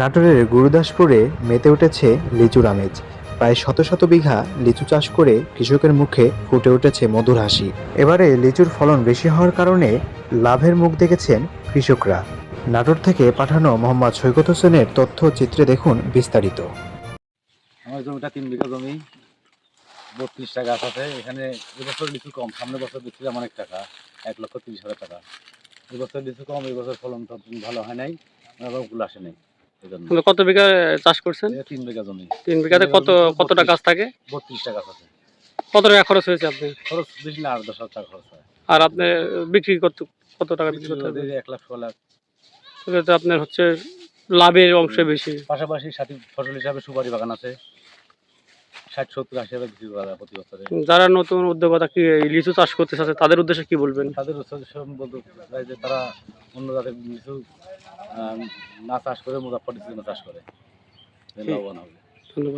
নাটোরের গুরুদাসপুরে মেতে উঠেছে লিচুর আমেজ। প্রায় শত শত বিঘা লিচু চাষ করে কৃষকের মুখে ফুটে উঠেছে মধুর হাসি। এবারে লিচুর ফলন বেশি হওয়ার কারণে লাভের মুখ দেখেছেন কৃষকরা। নাটোর থেকে পাঠানো মোহাম্মদ সৈকত হোসেনের তথ্য চিত্রে দেখুন বিস্তারিত। আমার জমিটা তিন বিঘা জমি বত্রিশটা গাছ আছে এখানে এবছর লিচু কম, সামনে বছর দিচ্ছিলাম অনেক টাকা, এক লক্ষ তিরিশ হাজার টাকা। এবছর লিচু কম, এবছর ফলন ভালো হয় নাই, আবার আসে নাই। কত বিঘা চাষ করছেন? তিন বিঘা জমি। তিন বিঘাতে কত কতটা গাছ থাকে? বত্রিশটা গাছ আছে। কত টাকা খরচ হয়েছে আপনি? খরচ বেশি না আট দশ হাজার টাকা খরচ হয়। আর আপনি বিক্রি করতে কত টাকা বিক্রি করতে হবে? এক লাখ ছ লাখ। সেক্ষেত্রে আপনার হচ্ছে লাভের অংশ বেশি। পাশাপাশি সাথী ফসল হিসাবে সুপারি বাগান আছে। ষাট সত্তর আশি হাজার বিক্রি করা প্রতি বছরে। যারা নতুন উদ্যোক্তা কি লিচু চাষ করতে চাচ্ছে তাদের উদ্দেশ্যে কি বলবেন? তাদের সচেতন বলতে চাই যে তারা অন্য জাতের আহ, না চাষ করে মুজাফর চাষ করে। লাভবান হবে ধন্যবাদ।